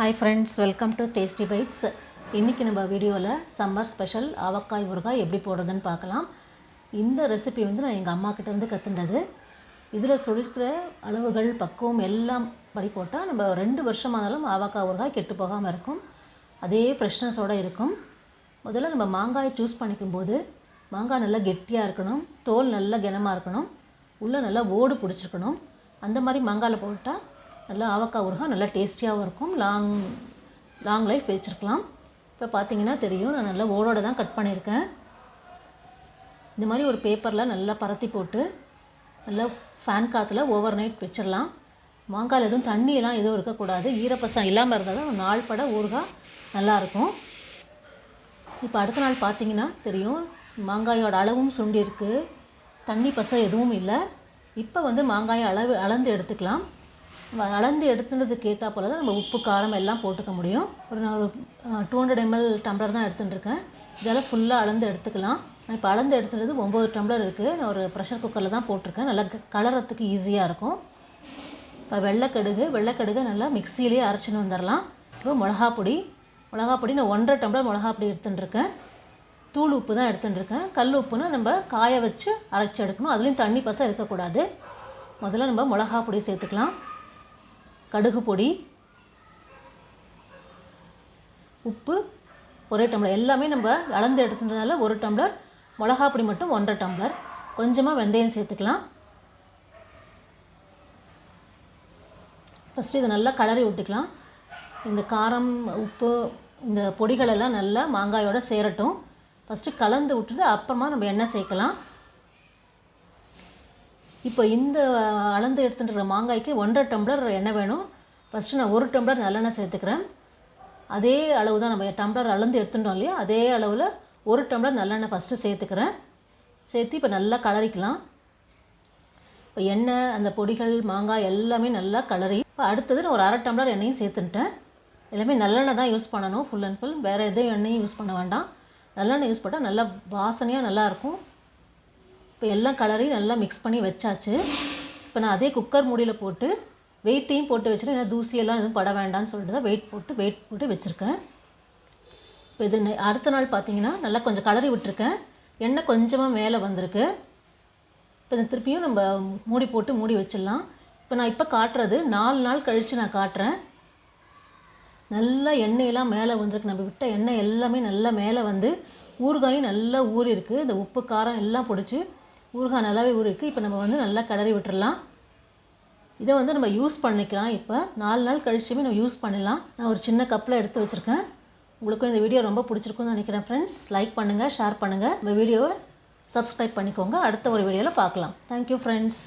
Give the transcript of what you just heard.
Hi friends welcome to tasty bites இன்றைக்கி நம்ம வீடியோவில் சம்மர் ஸ்பெஷல் ஆவக்காய் ஊறுகாய் எப்படி போடுறதுன்னு பார்க்கலாம். இந்த ரெசிபி வந்து நான் எங்கள் அம்மா கிட்டேருந்து கற்றுண்டது இதில் சொல்லிருக்கிற அளவுகள் பக்குவம் எல்லாம் படி போட்டால் நம்ம ரெண்டு வருஷமானாலும் ஆவக்காய் ஊறுகாய் கெட்டு போகாமல் இருக்கும். அதே ஃப்ரெஷ்னஸோடு இருக்கும். முதல்ல நம்ம மாங்காய் சூஸ் பண்ணிக்கும் போது மாங்காய் நல்லா கெட்டியாக இருக்கணும் தோல் நல்லா கனமாக இருக்கணும் உள்ளே நல்லா ஓடு பிடிச்சிருக்கணும். அந்த மாதிரி மாங்காயில் போட்டால் நல்லா ஆவக்காய் ஊறுகாய் நல்லா டேஸ்டியாகவும் இருக்கும். லாங் லாங் லைஃப் வச்சுருக்கலாம். இப்போ பார்த்தீங்கன்னா தெரியும். நான் நல்லா ஓடோட தான் கட் பண்ணியிருக்கேன் இந்த மாதிரி ஒரு பேப்பரில் நல்லா பரத்தி போட்டு நல்லா ஃபேன் காற்றுல ஓவர் நைட் வச்சிடலாம். மாங்காயில் எதுவும் தண்ணியெல்லாம் எதுவும் இருக்கக்கூடாது. ஈரப்பசம் இல்லாமல் இருந்தால் தான் நாள் பட ஊறுகாய் நல்லாயிருக்கும் இப்போ அடுத்த நாள் பார்த்தீங்கன்னா தெரியும். மாங்காயோட அளவும் சுண்டிருக்கு. தண்ணி பசம் எதுவும் இல்லை. இப்போ வந்து மாங்காயை அளவு அளந்து எடுத்துக்கலாம். அளந்து எடுத்துனதுக்கு ஏற்றா போல தான் நம்ம உப்பு காரம் எல்லாம் போட்டுக்க முடியும். ஒரு நான் ஒரு டூ ஹண்ட்ரட் எம்எல் டம்ளர் தான் எடுத்துட்டுருக்கேன் இதெல்லாம் ஃபுல்லாக அளந்து எடுத்துக்கலாம். நான் இப்போ அளந்து எடுத்துனது ஒம்பது டம்ளர் இருக்குது நான் ஒரு ப்ரெஷர் குக்கரில் தான் போட்டிருக்கேன். நல்லா க- கலரத்துக்கு ஈஸியாக இருக்கும். இப்போ வெள்ளைக்கடுகு வெள்ளைக்கடுகு நல்லா மிக்சியிலேயே அரைச்சின்னு வந்துடலாம் அப்புறம் மிளகா பொடி மிளகா பொடி நான் ஒன்றரை டம்ளர் மிளகா பொடி எடுத்துட்டு இருக்கேன். தூள் உப்பு தான் எடுத்துட்டுருக்கேன் கல் உப்புனா நம்ம காய வச்சு அரைச்சி எடுக்கணும். அதுலேயும் தண்ணி பசம் இருக்கக்கூடாது. முதல்ல நம்ம மிளகா பொடி சேர்த்துக்கலாம். கடுகு பொடி உப்பு ஒரே டம்ளர். எல்லாமே நம்ம அளந்து எடுத்துட்டதுனால ஒரு டம்ளர். மிளகா பொடி மட்டும் ஒன்றரை டம்ளர். கொஞ்சமாக வெந்தயம் சேர்த்துக்கலாம். ஃபஸ்ட்டு இதை நல்லா கலரி விட்டுக்கலாம். இந்த காரம் உப்பு இந்த பொடிகளெல்லாம் நல்லா மாங்காயோடு சேரட்டும். ஃபஸ்ட்டு கலந்து விட்டுட்டு அப்புறமா நம்ம எண்ணெய் சேர்க்கலாம். இப்போ இந்த அளந்து எடுத்துட்டு இருக்கிற மாங்காய்க்கு ஒன்றரை டம்ளர் எண்ணெய் வேணும். ஃபஸ்ட்டு நான் ஒரு டம்ளர் நல்லெண்ணெய் சேர்த்துக்கிறேன். அதே அளவு தான் நம்ம டம்ளர் அளந்து எடுத்துட்டோம் இல்லையா? அதே அளவில் ஒரு டம்ளர் நல்லெண்ணெய் ஃபஸ்ட்டு சேர்த்துக்கிறேன். சேர்த்து இப்போ நல்லா கலரிக்கலாம். இப்போ எண்ணெய் அந்த பொடிகள் மாங்காய் எல்லாமே நல்லா கலரி. இப்போ அடுத்தது நான் ஒரு அரை டம்ளர் எண்ணெயும் சேர்த்துட்டேன். எல்லாமே நல்லெண்ணெய் தான் யூஸ் பண்ணணும் ஃபுல் அண்ட் ஃபுல் வேறு எதுவும் எண்ணெயும் யூஸ் பண்ண வேண்டாம். நல்லெண்ணெய் யூஸ் பண்ணால் நல்லா வாசனையாக நல்லாயிருக்கும் இப்போ எல்லா கலரையும் நல்லா மிக்ஸ் பண்ணி வச்சாச்சு. இப்போ நான் அதே குக்கர் மூடியில் போட்டு வெயிட்டையும் போட்டு வச்சுட்டு ஏன்னா தூசியெல்லாம் எதுவும் பட வேண்டாம்னு சொல்லிட்டு தான் வெயிட் போட்டு வெயிட் போட்டு வச்சுருக்கேன். இப்போ இது நெ- அடுத்த நாள் பார்த்தீங்கன்னா நல்லா கொஞ்சம் கலரி விட்டுருக்கேன். எண்ணெய் கொஞ்சமாக மேலே வந்திருக்கு. இப்போ இந்த திருப்பியும் நம்ம மூடி போட்டு மூடி வச்சிடலாம். இப்போ நான் இப்போ காட்டுறது நாலு நாள் கழித்து நான் காட்டுறேன். நல்லா எண்ணெயெல்லாம் மேலே வந்திருக்கு. நம்ம விட்ட எண்ணெய் எல்லாமே நல்லா மேலே வந்து ஊறுகாயும் நல்லா ஊறி இருக்குது இந்த உப்பு காரம் எல்லாம் பிடிச்சி ஊறுகாய் நல்லாவே ஊறிருக்கு. இப்போ நம்ம வந்து நல்லா கிளறி விட்டுடலாம் இதை வந்து நம்ம யூஸ் பண்ணிக்கலாம். இப்போ நாலு நாள் கழிச்சுமே நம்ம யூஸ் பண்ணலாம் நான் ஒரு சின்ன கப்பில் எடுத்து வச்சுருக்கேன். உங்களுக்கும் இந்த வீடியோ ரொம்ப பிடிச்சிருக்குன்னு நினைக்கிறேன் ஃப்ரெண்ட்ஸ் லைக் பண்ணுங்கள் ஷேர் பண்ணுங்கள் இந்த வீடியோவை சப்ஸ்கிரைப் பண்ணிக்கோங்க. அடுத்த ஒரு வீடியோவில் பார்க்கலாம். Thank you friends